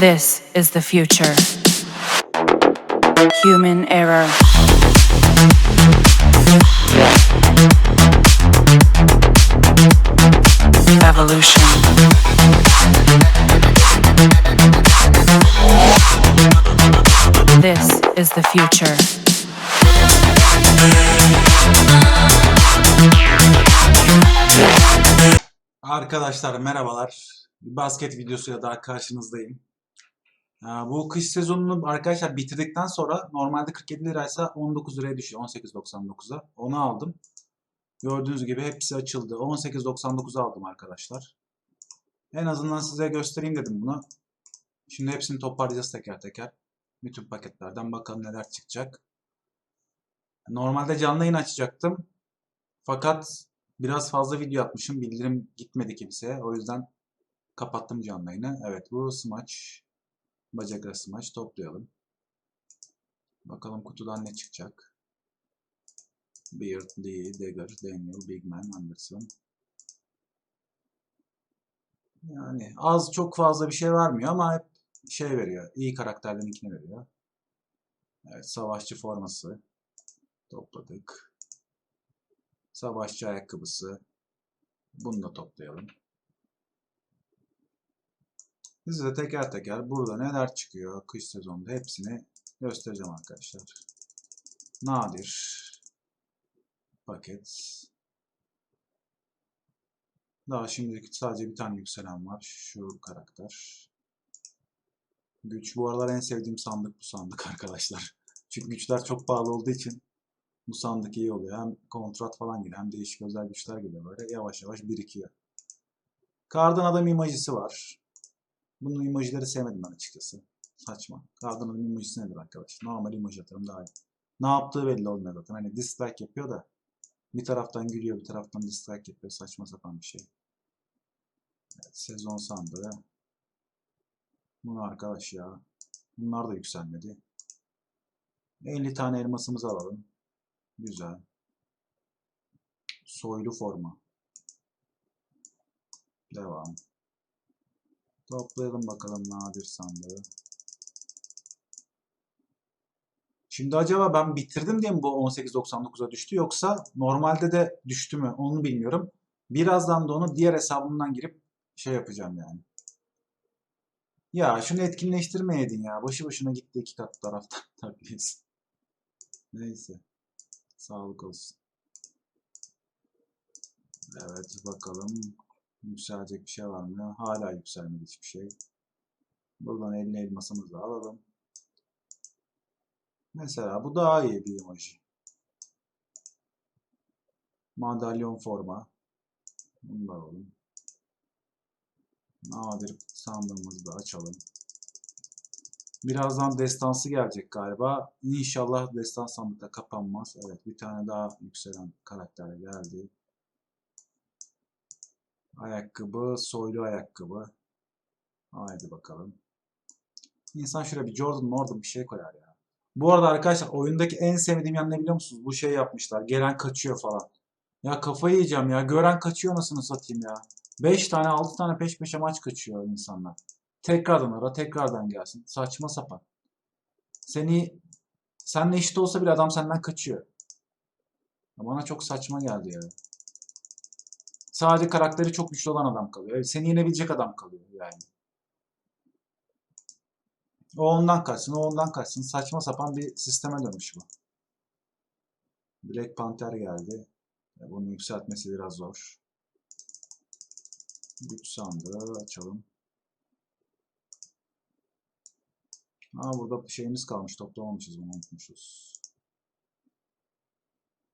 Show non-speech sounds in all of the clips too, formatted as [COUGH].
This is the future. Human error. Evolution. This is the future. Arkadaşlar merhabalar. Basket videosuyla daha karşınızdayım. Ee, Bu kış sezonunu arkadaşlar bitirdikten sonra normalde 47 liraysa 19 liraya düşüyor. 18.99'a. Onu aldım. Gördüğünüz gibi hepsi açıldı. 18.99'a aldım arkadaşlar. En azından size göstereyim dedim bunu. Şimdi hepsini toparlayacağız teker teker. Bütün paketlerden bakalım neler çıkacak. Normalde canlı yayın açacaktım. Fakat biraz fazla video atmışım. Bildirim gitmedi kimseye. O yüzden kapattım canlı yayını. Evet bu smaç. Bacakla smaç toplayalım. Bakalım kutudan ne çıkacak. Beard, Lee, Dagger, Daniel, Bigman, Anderson. Yani az çok fazla bir şey vermiyor ama hep şey veriyor. İyi karakterlerin ikini veriyor. Evet savaşçı forması. Topladık. Savaşçı ayakkabısı. Bunu da toplayalım. Size teker teker burada neler çıkıyor kış sezonunda hepsini göstereceğim arkadaşlar. Nadir paket. Daha şimdilik sadece bir tane yükselen var. Şu karakter. Güç. Bu aralar en sevdiğim sandık bu sandık [LAUGHS] arkadaşlar. Çünkü güçler çok pahalı olduğu için bu sandık iyi oluyor. Hem kontrat falan geliyor hem değişik özel güçler geliyor böyle. Yavaş yavaş birikiyor. Kardan adam imajisi var. Bunun emojileri sevmedim ben açıkçası. Saçma. Adam emojisi nedir arkadaşlar? Normal emoji atarım daha iyi. Ne yaptığı belli olmuyor zaten. Hani dislike yapıyor da bir taraftan gülüyor bir taraftan dislike yapıyor. Saçma sapan bir şey. Evet, sezon sandığı. Bunu arkadaş ya. Bunlar da yükselmedi. 50 tane elmasımızı alalım. Güzel. Soylu forma. Devam. Toplayalım bakalım nadir sandığı. Şimdi acaba ben bitirdim diye mi bu 18.99'a düştü yoksa normalde de düştü mü onu bilmiyorum. Birazdan da onu diğer hesabımdan girip şey yapacağım yani. Ya şunu etkinleştirmeyeydin ya. Boşu boşuna gitti iki kat taraftan [LAUGHS] takviyesin. Neyse. Sağlık olsun. Evet bakalım. Yükselecek bir şey var mı? Hala yükselmedi hiçbir şey. Buradan 50 elmasımızı alalım. Mesela bu daha iyi bir emoji. Madalyon forma. Bunu da alalım. Nadir sandığımızı da açalım. Birazdan destansı gelecek galiba. İnşallah destan sandıkta kapanmaz. Evet bir tane daha yükselen karakter geldi. Ayakkabı, soylu ayakkabı. Haydi bakalım. İnsan şuraya bir Jordan Mordan bir şey koyar ya. Bu arada arkadaşlar oyundaki en sevdiğim yan ne biliyor musunuz? Bu şey yapmışlar. Gelen kaçıyor falan. Ya kafayı yiyeceğim ya. Gören kaçıyor nasını satayım ya. 5 tane 6 tane peş peşe maç kaçıyor insanlar. Tekrardan ara tekrardan gelsin. Saçma sapan. Seni senle eşit olsa bile adam senden kaçıyor. Bana çok saçma geldi ya. Sadece karakteri çok güçlü olan adam kalıyor. Seni yenebilecek adam kalıyor yani. O ondan kaçsın, o ondan kaçsın. Saçma sapan bir sisteme dönmüş bu. Black Panther geldi. Bunu yükseltmesi biraz zor. Güç sandığı açalım. Aa burada şeyimiz kalmış. Toplamamışız bunu unutmuşuz.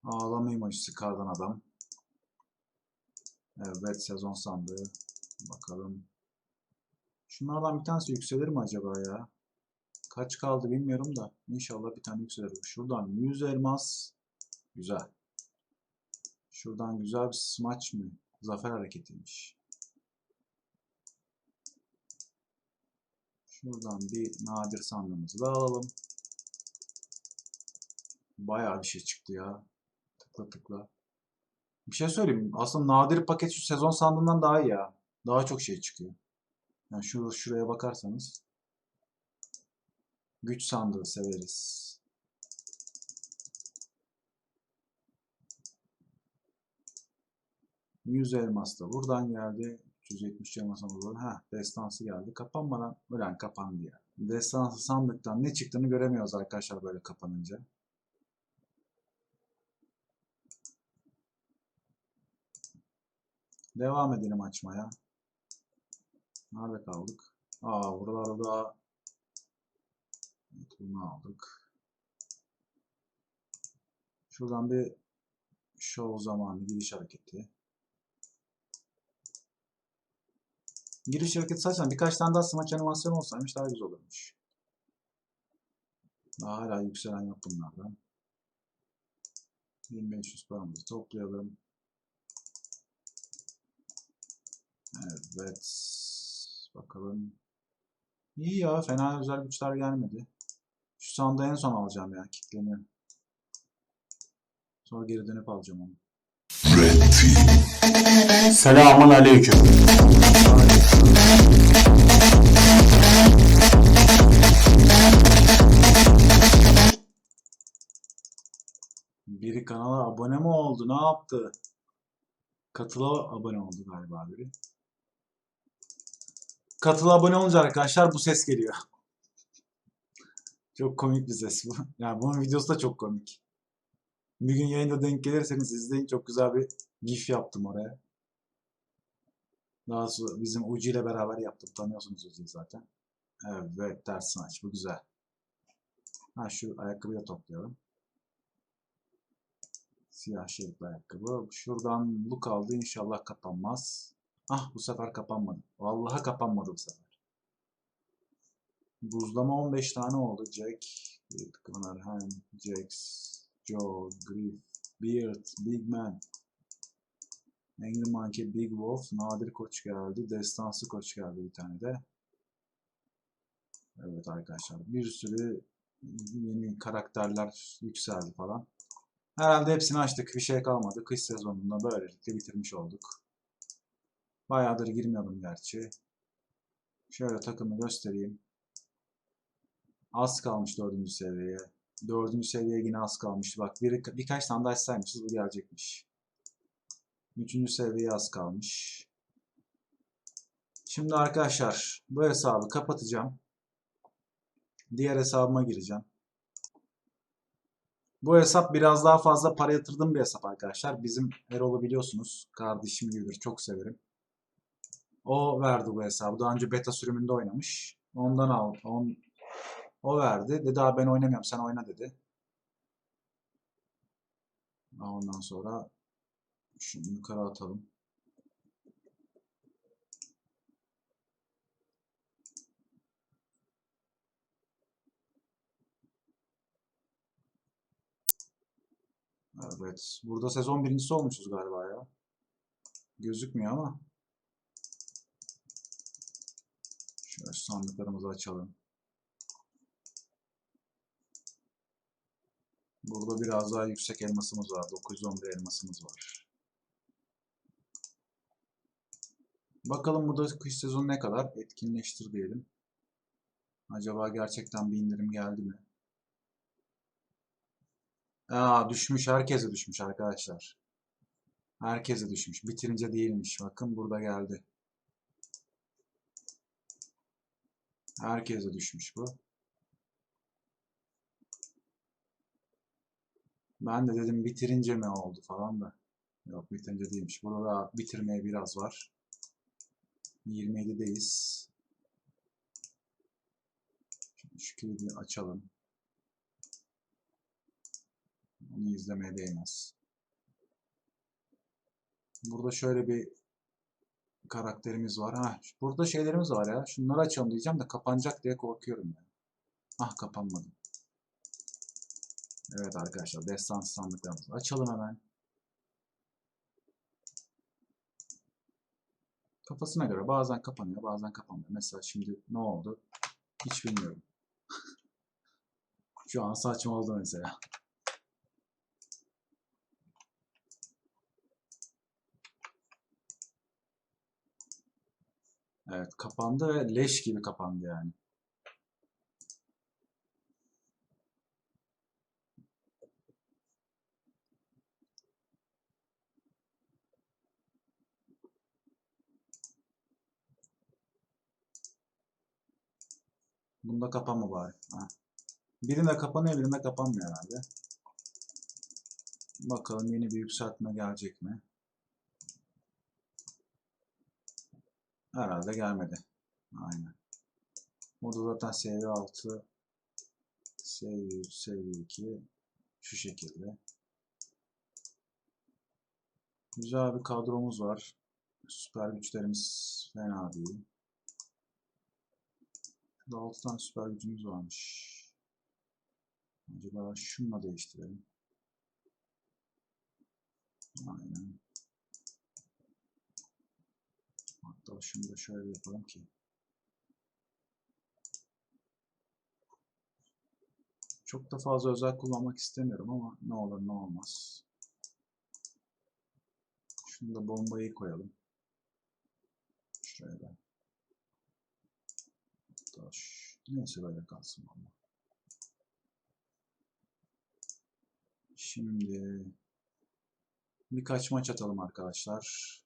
Ağlama emojisi kardan adam. Evet sezon sandığı. Bakalım. Şunlardan bir tanesi yükselir mi acaba ya? Kaç kaldı bilmiyorum da. İnşallah bir tane yükselir. Şuradan 100 elmas. Güzel. Şuradan güzel bir smaç mı? Zafer hareketiymiş. Şuradan bir nadir sandığımızı da alalım. Bayağı bir şey çıktı ya. Tıkla tıkla. Bir şey söyleyeyim. Aslında nadir paket şu sezon sandığından daha iyi ya. Daha çok şey çıkıyor. Yani şu şuraya bakarsanız. Güç sandığı severiz. Yüz elmas da buradan geldi. 370 elmas da buradan. Ha, destansı geldi. Kapanmadan ölen kapandı ya. Destansı sandıktan ne çıktığını göremiyoruz arkadaşlar böyle kapanınca. Devam edelim açmaya. Nerede kaldık? Aa buralarda evet, bunu aldık. Şuradan bir show zamanı giriş hareketi. Giriş hareketi saçma. Birkaç tane daha smaç animasyonu olsaymış daha güzel olurmuş. Daha hala yükselen yok bunlardan. 1500 paramızı toplayalım. Evet. Bakalım. İyi ya. Fena özel güçler gelmedi. Şu sandığı en son alacağım ya. Kitleniyor. Sonra geri dönüp alacağım onu. Selamun aleyküm. Biri kanala abone mi oldu? Ne yaptı? Katıla abone oldu galiba biri. Katıla abone olunca arkadaşlar bu ses geliyor. Çok komik bir ses bu. [LAUGHS] Yani bunun videosu da çok komik. Bir gün yayında denk gelirseniz izleyin. Çok güzel bir gif yaptım oraya. Daha sonra bizim Ucu ile beraber yaptım. Tanıyorsunuz Ucu'yu zaten. Evet ters aç. Bu güzel. Ha şu ayakkabıyı da toplayalım. Siyah şeritli ayakkabı. Şuradan bu kaldı. İnşallah kapanmaz. Ah bu sefer kapanmadı. Vallahi kapanmadı bu sefer. Buzlama 15 tane oldu. Jack, Connerham, Jax, Joe, Griff, Beard, Big Man, Angry Monkey, Big Wolf, Nadir Koç geldi. Destansı Koç geldi bir tane de. Evet arkadaşlar bir sürü yeni karakterler yükseldi falan. Herhalde hepsini açtık. Bir şey kalmadı. Kış sezonunda böylelikle bitirmiş olduk. Bayağıdır girmiyordum gerçi. Şöyle takımı göstereyim. Az kalmış dördüncü seviyeye. Dördüncü seviyeye yine az kalmış. Bak bir, birkaç tane daha açsaymışız bu gelecekmiş. Üçüncü seviyeye az kalmış. Şimdi arkadaşlar bu hesabı kapatacağım. Diğer hesabıma gireceğim. Bu hesap biraz daha fazla para yatırdığım bir hesap arkadaşlar. Bizim Erol'u biliyorsunuz. Kardeşim gibidir. Çok severim. O verdi bu hesabı. Daha önce beta sürümünde oynamış. Ondan al. On, o verdi. Dedi abi ben oynamıyorum sen oyna dedi. Ondan sonra şimdi yukarı atalım. Evet. Burada sezon birincisi olmuşuz galiba ya. Gözükmüyor ama. Şöyle sandıklarımızı açalım. Burada biraz daha yüksek elmasımız var. 911 elmasımız var. Bakalım burada kış sezonu ne kadar? Etkinleştir diyelim. Acaba gerçekten bir indirim geldi mi? Aa düşmüş. Herkese düşmüş arkadaşlar. Herkese düşmüş. Bitirince değilmiş. Bakın burada geldi. Herkese düşmüş bu. Ben de dedim bitirince mi oldu falan da. Yok bitirince değilmiş. Burada da bitirmeye biraz var. 27'deyiz. Şimdi şu kilidi açalım. Onu izlemeye değmez. Burada şöyle bir karakterimiz var. Ha, burada şeylerimiz var ya. Şunları açalım diyeceğim de kapanacak diye korkuyorum ya. Ah kapanmadı. Evet arkadaşlar destan sandıklarımızı açalım hemen. Kafasına göre bazen kapanıyor bazen kapanmıyor. Mesela şimdi ne oldu? Hiç bilmiyorum. [LAUGHS] Şu an saçma oldu mesela. Evet kapandı ve leş gibi kapandı yani. Bunda kapanma bari. Ha. Birinde kapanıyor birinde kapanmıyor herhalde. Bakalım yeni bir yükseltme gelecek mi? Herhalde gelmedi. Aynen. Burada zaten seviye 6 seviye 3, seviye 2 şu şekilde. Güzel bir kadromuz var. Süper güçlerimiz fena değil. Burada 6 tane süper gücümüz varmış. Acaba şununla değiştirelim. Aynen. Hatta şunu da şöyle yapalım ki. Çok da fazla özel kullanmak istemiyorum ama ne olur ne olmaz. Şunu da bombayı koyalım. Şöyle. Hatta şu- neyse böyle kalsın ama. Şimdi birkaç maç atalım arkadaşlar.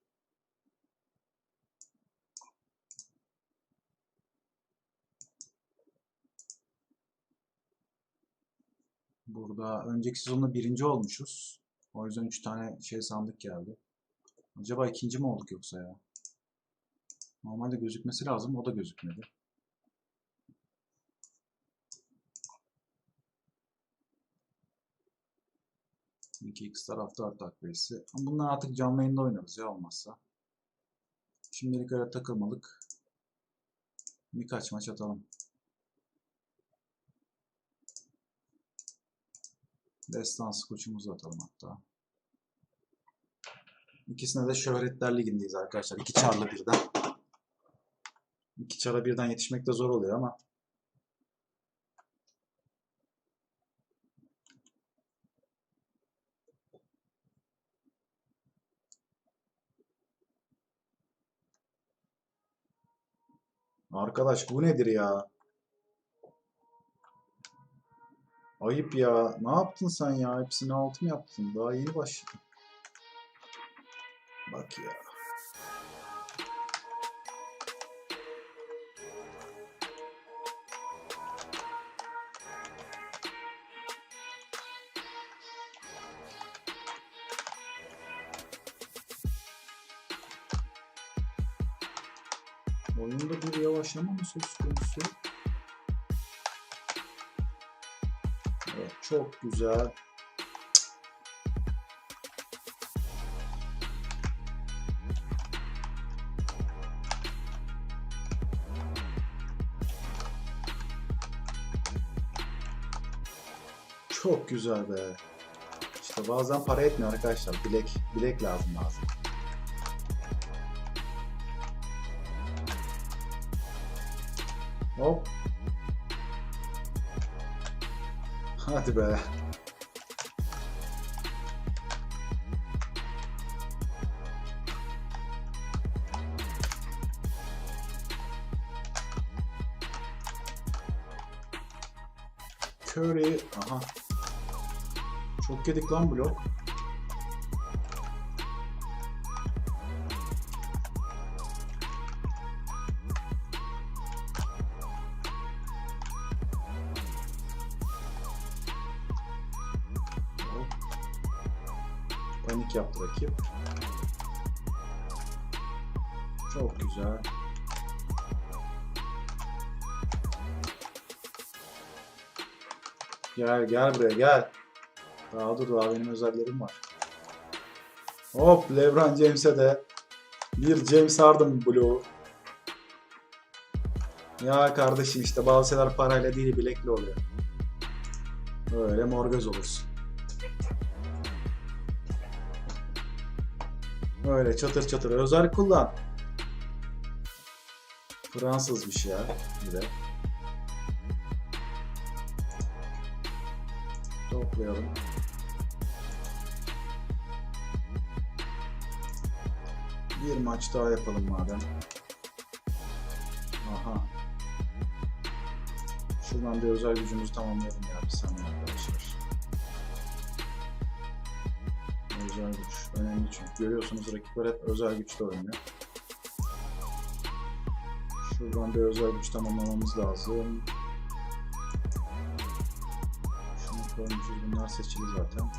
Burada önceki sezonda birinci olmuşuz. O yüzden 3 tane şey sandık geldi. Acaba ikinci mi olduk yoksa ya? Normalde gözükmesi lazım. O da gözükmedi. İki x tarafta base'i. Ama bunlar artık canlı yayında oynarız ya olmazsa. Şimdilik öyle takılmalık. Birkaç maç atalım. Destans koçumuzu atalım hatta. İkisine de Şöhretler Ligi'ndeyiz arkadaşlar. İki çarla birden. İki çara birden yetişmek de zor oluyor ama. Arkadaş bu nedir ya? Ayıp ya. Ne yaptın sen ya? Hepsini altın yaptın. Daha yeni başladın. Bak ya. Oyunda bir yavaşlama mı söz konusu? Çok güzel. Çok güzel be. İşte bazen para etmiyor arkadaşlar. Bilek, bilek lazım lazım. Hadi be. Curry. Aha. Çok yedik lan blok. Gel gel buraya gel. Daha dur daha benim özellerim var. Hop LeBron James'e de bir James Harden bloğu. Ya kardeşim işte bazı şeyler parayla değil bilekli oluyor. Böyle morgöz olursun. Öyle çatır çatır özel kullan. Fransızmış ya bir de. Toplayalım. Bir maç daha yapalım madem. Aha. Şuradan bir özel gücümüzü tamamlayalım ya bir saniye arkadaşlar. Özel güç önemli çünkü görüyorsunuz rakipler hep özel güçle oynuyor. Şuradan bir özel güç tamamlamamız lazım. Koymuşuz bunlar seçili zaten.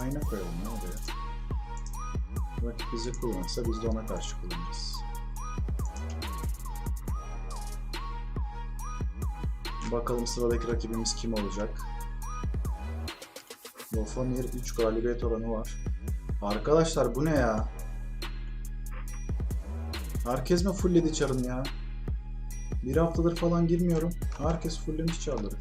Ayna koyalım ne oluyor? Rakip bizi kullanırsa biz de ona karşı kullanırız. Bakalım sıradaki rakibimiz kim olacak? Lofamir 3 galibiyet oranı var. Arkadaşlar bu ne ya? Herkes mi fullledi çarını ya? Bir haftadır falan girmiyorum. Herkes fulllemiş çarları.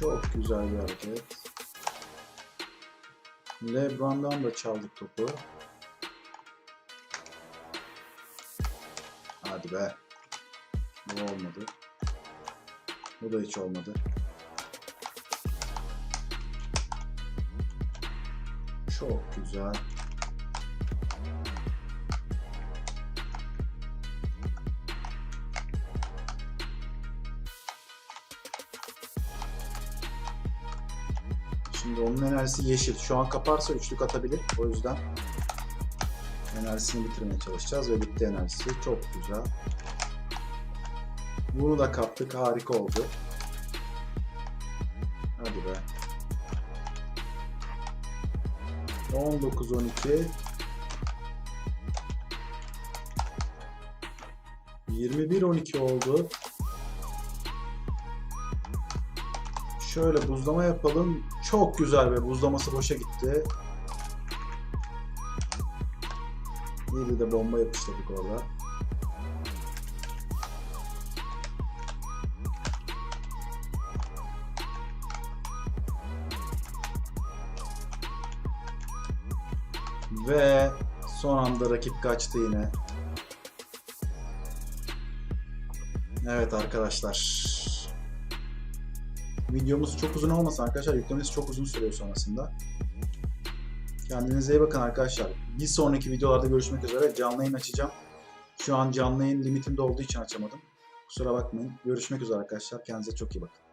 Çok güzel bir hareket. LeBron'dan da çaldık topu. Hadi be. Bu olmadı. Bu da hiç olmadı. Çok güzel. Şimdi onun enerjisi yeşil. Şu an kaparsa üçlük atabilir. O yüzden enerjisini bitirmeye çalışacağız ve bitti enerjisi. Çok güzel. Bunu da kaptık. Harika oldu. Hadi be. 19 12 21 12 oldu. Şöyle buzlama yapalım. Çok güzel ve buzlaması boşa gitti. Bir de bomba yapıştırdık orada. Ve son anda rakip kaçtı yine. Evet arkadaşlar. Videomuz çok uzun olmasın arkadaşlar. Yüklemesi çok uzun sürüyor sonrasında. Kendinize iyi bakın arkadaşlar. Bir sonraki videolarda görüşmek üzere. Canlı yayın açacağım. Şu an canlı yayın limitimde olduğu için açamadım. Kusura bakmayın. Görüşmek üzere arkadaşlar. Kendinize çok iyi bakın.